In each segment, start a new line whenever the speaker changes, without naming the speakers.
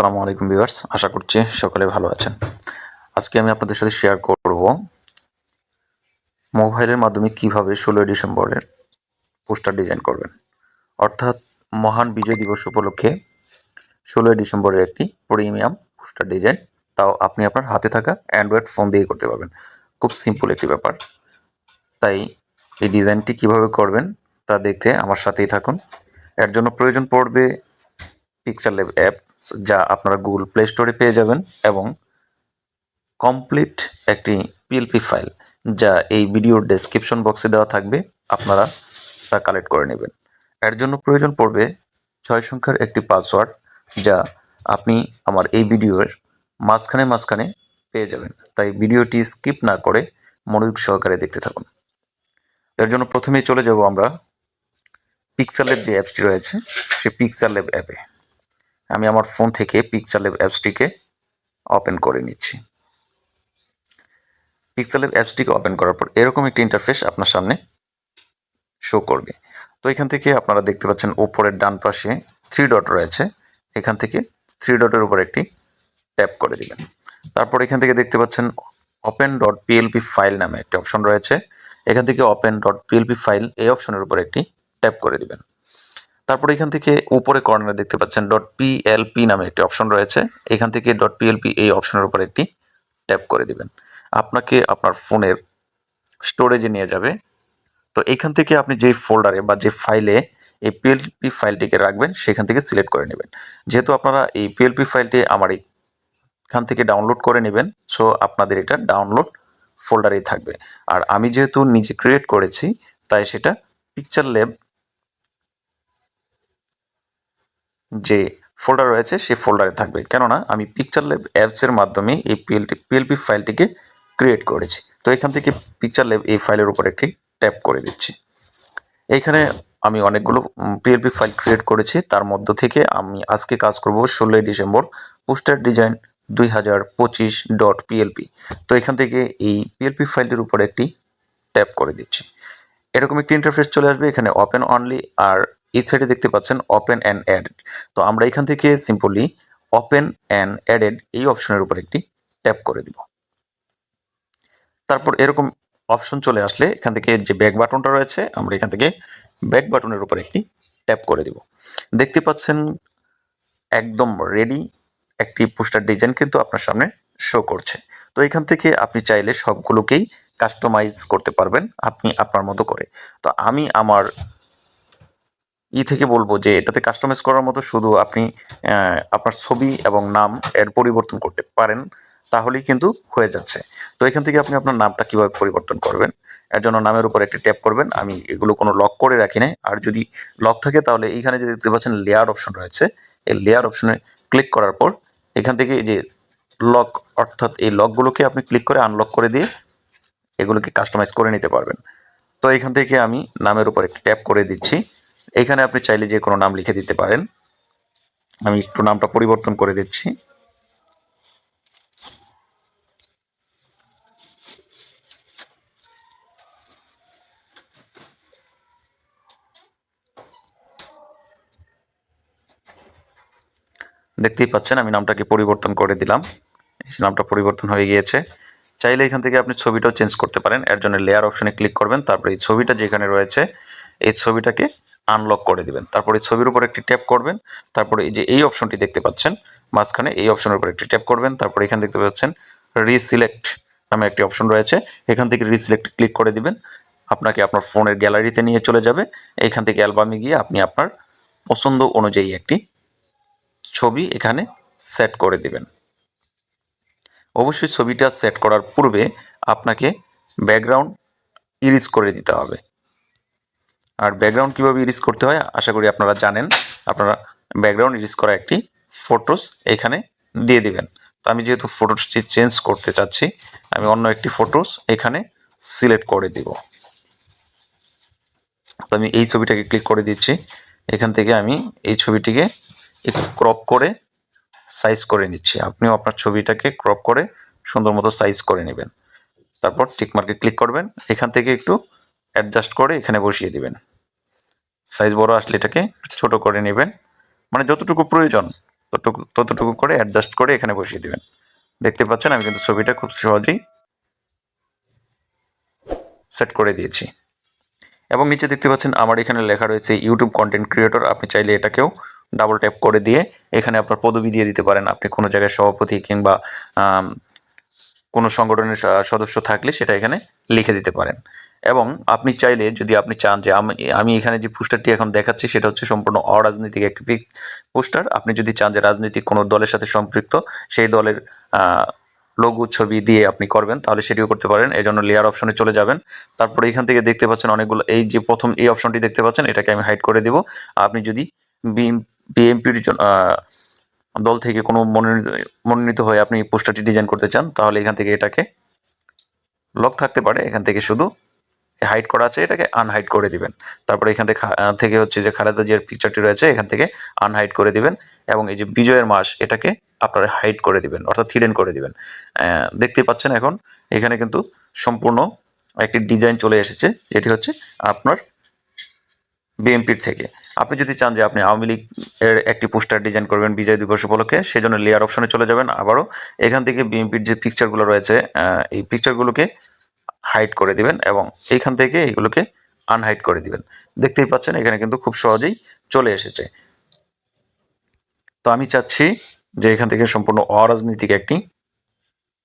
আসসালামু আলাইকুম ভিউয়ার্স, আশা করছি সকলে ভালো আছেন। আজকে আমি আপনাদের সাথে শেয়ার করব মোবাইলের মাধ্যমে কীভাবে ষোলোই ডিসেম্বরের পোস্টার ডিজাইন করবেন। অর্থাৎ মহান বিজয় দিবস উপলক্ষে ষোলোই ডিসেম্বরের একটি প্রিমিয়াম পোস্টার ডিজাইন তাও আপনি আপনার হাতে থাকা অ্যান্ড্রয়েড ফোন দিয়ে করতে পারবেন। খুব সিম্পল একটি ব্যাপার। তাই এই ডিজাইনটি কীভাবে করবেন তা দেখতে আমার সাথেই থাকুন। এর জন্য প্রয়োজন পড়বে পিকচার ল্যাব অ্যাপ যা আপনারা গুগল প্লে স্টোরে পেয়ে যাবেন এবং কমপ্লিট একটি পিএলপি ফাইল যা এই ভিডিওর ডেসক্রিপশন বক্সে দেওয়া থাকবে, আপনারা তা কালেক্ট করে নেবেন। এর জন্য প্রয়োজন পড়বে ছয় সংখ্যার একটি পাসওয়ার্ড যা আপনি আমার এই ভিডিওর মাঝখানে মাঝখানে পেয়ে যাবেন। তাই ভিডিওটি স্কিপ না করে মনোযোগ সহকারে দেখতে থাকুন। এর জন্য প্রথমেই চলে যাব আমরা পিক্সেল ল্যাব যে অ্যাপসটি রয়েছে, সেই পিক্সেল ল্যাব অ্যাপে আমি আমার ফোন থেকে পিক্সেল ল্যাব অ্যাপসটিকে ওপেন করে নিচ্ছি। পিক্সেল অ্যাপসটিকে ওপেন করার পর এরকম একটি ইন্টারফেস আপনার সামনে শো করবে। তো এখান থেকে আপনারা দেখতে পাচ্ছেন ওপরের ডান পাশে থ্রি ডট রয়েছে। এখান থেকে থ্রি ডটের উপর একটি ট্যাপ করে দিবেন। তারপর এখান থেকে দেখতে পাচ্ছেন ওপেন ডট পিএলপি ফাইল নামে একটি অপশন রয়েছে। এখান থেকে ওপেন ডট পিএলপি ফাইল এই অপশনের উপর একটি ট্যাপ করে দিবেন। তারপর এখান থেকে উপরে কর্নারে দেখতে পাচ্ছেন ডট পিএলপি নামে একটি অপশন রয়েছে। এখান থেকে ডট পিএলপি এই অপশনের উপর একটি ট্যাপ করে দিবেন। আপনাকে আপনার ফোনের স্টোরেজে নিয়ে যাবে। তো এখান থেকে আপনি যে ফোল্ডারে বা যে ফাইলে এই পিএলপি ফাইলটিকে রাখবেন, সেখান থেকে সিলেক্ট করে নেবেন। যেহেতু আপনারা এই পিএলপি ফাইলটি আমার এখান থেকে ডাউনলোড করে নেবেন সো আপনাদের এটা ডাউনলোড ফোল্ডারেই থাকবে। আর আমি যেহেতু নিজে ক্রিয়েট করেছি, তাই সেটা পিকচার ল্যাব যে ফোল্ডার রয়েছে সেই ফোল্ডারে থাকবে। কেননা, আমি পিকচার ল্যাব অ্যাপসের মাধ্যমে এই পিএলটি পিএলপি ফাইলটিকে ক্রিয়েট করেছি। তো এখান থেকে পিকচার ল্যাব এই ফাইলের উপর একটি ট্যাপ করে দিচ্ছি। এইখানে আমি অনেকগুলো পিএলপি ফাইল ক্রিয়েট করেছি। তার মধ্য থেকে আমি আজকে কাজ করব ষোলোই ডিসেম্বর, পোস্টার ডিজাইন দুই হাজার পঁচিশ ডট পিএলপি তো এখান থেকে এই পিএলপি ফাইলটির উপর একটি ট্যাপ করে দিচ্ছি। এরকম একটি ইন্টারফেস চলে আসবে। এখানে ওপেন অনলি আর এই সাইডে দেখতে পাচ্ছেন ওপেন অ্যান্ড অ্যাডেড তো আমরা এখান থেকে সিম্পলি ওপেন অ্যান্ড অ্যাডেড এই অপশনের উপর একটি ট্যাপ করে দিব। তারপর এরকম অপশন চলে আসলে এখান থেকে যে ব্যাক বাটনটা রয়েছে, আমরা এখান থেকে ব্যাক বাটনের উপর একটি ট্যাপ করে দিব। দেখতে পাচ্ছেন একদম রেডি একটি পোস্টার ডিজাইন কিন্তু আপনার সামনে শো করছে। তো এখান থেকে আপনি চাইলে সবগুলোকেই কাস্টমাইজ করতে পারবেন, আপনি আপনার মতো করে। তো আমি আমার ই থেকে বলব যে এটাতে কাস্টমাইজ করার মতো শুধু আপনি আপনার ছবি এবং নাম এর পরিবর্তন করতে পারেন, তাহলেই কিন্তু হয়ে যাচ্ছে। তো এখান থেকে আপনি আপনার নামটা কীভাবে পরিবর্তন করবেন, এর জন্য নামের উপর একটি ট্যাপ করবেন, আমি এগুলো কোনো লক করে রাখি না আর যদি লক থাকে তাহলে এইখানে যে দেখতে পাচ্ছেন লেয়ার অপশন রয়েছে, এই লেয়ার অপশনে ক্লিক করার পর এখান থেকে যে লক অর্থাৎ এই লকগুলোকে আপনি ক্লিক করে আনলক করে দিয়ে এগুলোকে কাস্টমাইজ করে নিতে পারবেন। তো এখান থেকে আমি নামের উপর একটি ট্যাপ করে দিচ্ছি। এখানে আপনি চাইলে যে কোনো নাম লিখে দিতে পারেন। আমি একটু নামটা পরিবর্তন করে দিচ্ছি। দেখতেই পাচ্ছেন, আমি নামটাকে পরিবর্তন করে দিলাম। এই নামটা পরিবর্তন হয়ে গিয়েছে। চাইলে এখান থেকে আপনি ছবিটাও চেঞ্জ করতে পারেন। এর জন্য লেয়ার অপশনে ক্লিক করবেন। তারপরে এই ছবিটা যেখানে রয়েছে, এই ছবিটাকে আনলক করে দিবেন। তারপরে ছবির উপর একটি ট্যাপ করবেন। তারপরে এই যে এই অপশনটি দেখতে পাচ্ছেন, মাঝখানে এই অপশনের উপর একটি ট্যাপ করবেন। তারপরে এখানে দেখতে পাচ্ছেন রিসিলেক্ট নামে একটি অপশন রয়েছে। এখান থেকে রিসিলেক্ট ক্লিক করে দিবেন। আপনাকে আপনার ফোনের গ্যালারিতে নিয়ে চলে যাবে। এইখান থেকে অ্যালবামে গিয়ে আপনি আপনার পছন্দ অনুযায়ী একটি ছবি এখানে সেট করে দিবেন। অবশ্যই ছবিটা সেট করার পূর্বে আপনাকে ব্যাকগ্রাউন্ড ইরিজ করে দিতে হবে। আর ব্যাকগ্রাউন্ড কীভাবে ইরিজ করতে হয়, আশা করি আপনারা জানেন। আপনারা ব্যাকগ্রাউন্ড ইরিজ করা একটি ফটোস এখানে দিয়ে দিবেন। তো আমি যেহেতু ফটোসটি চেঞ্জ করতে চাচ্ছি, আমি অন্য একটি ফটোস এখানে সিলেক্ট করে দিব। তো আমি এই ছবিটাকে ক্লিক করে দিচ্ছি। এখান থেকে আমি এই ছবিটিকে একটু ক্রপ করে সাইজ করে নিচ্ছি। আপনিও আপনার ছবিটাকে ক্রপ করে সুন্দর মতো সাইজ করে নেবেন। তারপর টিকমার্কে ক্লিক করবেন। এখান থেকে একটু অ্যাডজাস্ট করে এখানে বসিয়ে দিবেন। সাইজ বড় আসলে এটাকে ছোট করে নেবেন। মানে যতটুকু প্রয়োজন, ততটুকু ততটুকু করে অ্যাডজাস্ট করে এখানে বসিয়ে দিবেন। দেখতে পাচ্ছেন আমি কিন্তু ছবিটা খুব সহজেই সেট করে দিয়েছি। এবং নিচে দেখতে পাচ্ছেন আমার এখানে লেখা রয়েছে ইউটিউব কন্টেন্ট ক্রিয়েটর আপনি চাইলে এটাকেও ডাবল ট্যাপ করে দিয়ে এখানে আপনার পদবি দিয়ে দিতে পারেন। আপনি কোনো জায়গায় সভাপতি কিংবা কোনো সংগঠনের সদস্য থাকলে সেটা এখানে লিখে দিতে পারেন। এবং আপনি চাইলে যদি আপনি চান যে আমি আমি এখানে যে পোস্টারটি এখন দেখাচ্ছি, সেটা হচ্ছে সম্পূর্ণ অরাজনৈতিক একটি পোস্টার। আপনি যদি চান যে রাজনৈতিক কোনো দলের সাথে সম্পৃক্ত, সেই দলের লঘু ছবি দিয়ে আপনি করবেন, তাহলে সেটিও করতে পারেন। এই জন্য লেয়ার অপশনে চলে যাবেন। তারপরে এখান থেকে দেখতে পাচ্ছেন অনেকগুলো, এই যে প্রথম এই অপশনটি দেখতে পাচ্ছেন, এটাকে আমি হাইড করে দেব। আপনি যদি বিএমপির দল থেকে কোনো মনোনীত মনোনীত হয়ে আপনি পোস্টারটি ডিজাইন করতে চান, তাহলে এখান থেকে এটাকে লক থাকতে পারে। এখান থেকে শুধু হাইড করা আছে, এটাকে আনহাইড করে দিবেন। তারপরে এখান থেকে থেকে হচ্ছে যে খালেদা জিয়ার পিকচারটি রয়েছে, এখান থেকে আনহাইড করে দিবেন এবং এই যে বিজয়ের মাস, এটাকে আপনারা হাইড করে দিবেন, অর্থাৎ হিডেন করে দিবেন। দেখতে পাচ্ছেন এখন, এখানে কিন্তু সম্পূর্ণ একটি ডিজাইন চলে এসেছে, যেটি হচ্ছে আপনার বিএমপির থেকে। আপনি যদি চান যে আপনি আওয়ামী লীগ এর একটি পোস্টার ডিজাইন করবেন বিজয় দিবস উপলক্ষে সেই জন্য লেয়ার অপশনে চলে যাবেন। আবারও এখান থেকে বিএমপির যে পিকচারগুলো রয়েছে এই পিকচারগুলোকে হাইড করে দিবেন এবং এইখান থেকে এইগুলোকে আনহাইড করে দিবেন। দেখতেই পাচ্ছেন, এখানে কিন্তু খুব সহজেই চলে এসেছে। তো আমি চাচ্ছি যে এখান থেকে সম্পূর্ণ অরাজনৈতিক একটি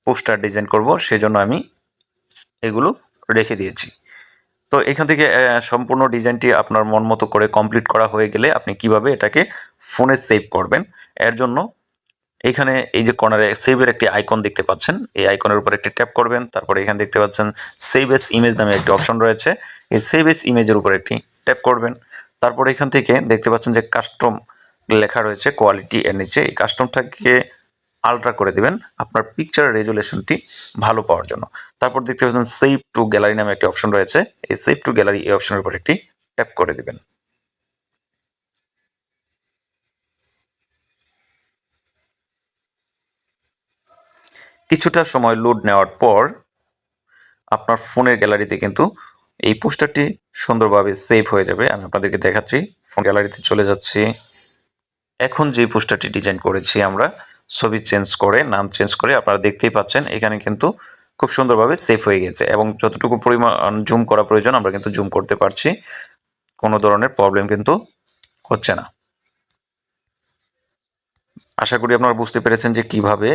পোস্টার ডিজাইন করব, সেজন্য আমি এগুলো রেখে দিয়েছি। তো এখান থেকে সম্পূর্ণ ডিজাইনটি আপনার মন মতো করে কমপ্লিট করা হয়ে গেলে আপনি কীভাবে এটাকে ফোনে সেভ করবেন, এর জন্য এখানে এই যে কর্নারে সেভের একটি আইকন দেখতে পাচ্ছেন। এই আইকনের উপর একটি ট্যাপ করবেন, তারপরে এখানে দেখতে পাচ্ছেন সেভ এস ইমেজ নামে একটি অপশন রয়েছে। এই সেভ এস ইমেজের উপর একটি ট্যাপ করবেন। তারপরে এখান থেকে দেখতে পাচ্ছেন যে কাস্টম লেখা রয়েছে কোয়ালিটি এর নিচে। এই কাস্টমটাকে আলট্রা করে দিবেন, আপনার পিকচার রেজুলেশনটি ভালো পাওয়ার জন্য। তারপর দেখতে পাচ্ছেন সেভ টু গ্যালারি নামে একটি অপশন রয়েছে। এই সেভ টু গ্যালারি এই অপশনের উপর একটি ট্যাপ করে দিবেন। কিছুটা সময় লোড নেওয়ার পর আপনার ফোনের গ্যালারিতে কিন্তু এই পোস্টারটি সুন্দরভাবে সেভ হয়ে যাবে। আমি আপনাদেরকে দেখাচ্ছি। ফোন গ্যালারিতে চলে যাচ্ছি। এখন যে পোস্টারটি ডিজাইন করেছি আমরা, ছবি চেঞ্জ করে, নাম চেঞ্জ করে আপনারা দেখতেই পাচ্ছেন, এখানে কিন্তু খুব সুন্দরভাবে সেভ হয়ে গেছে এবং যতটুকু পরিমাণ জুম করা প্রয়োজন আমরা কিন্তু জুম করতে পারছি। কোনো ধরনের প্রবলেম কিন্তু হচ্ছে না। আশা করি আপনারা বুঝতে পেরেছেন যে কীভাবে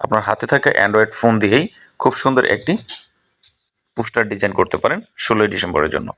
আপনার হাতে থাকা অ্যান্ড্রয়েড ফোন দিয়েই খুব সুন্দর একটি পোস্টার ডিজাইন করতে পারেন ষোলোই ডিসেম্বরের জন্য।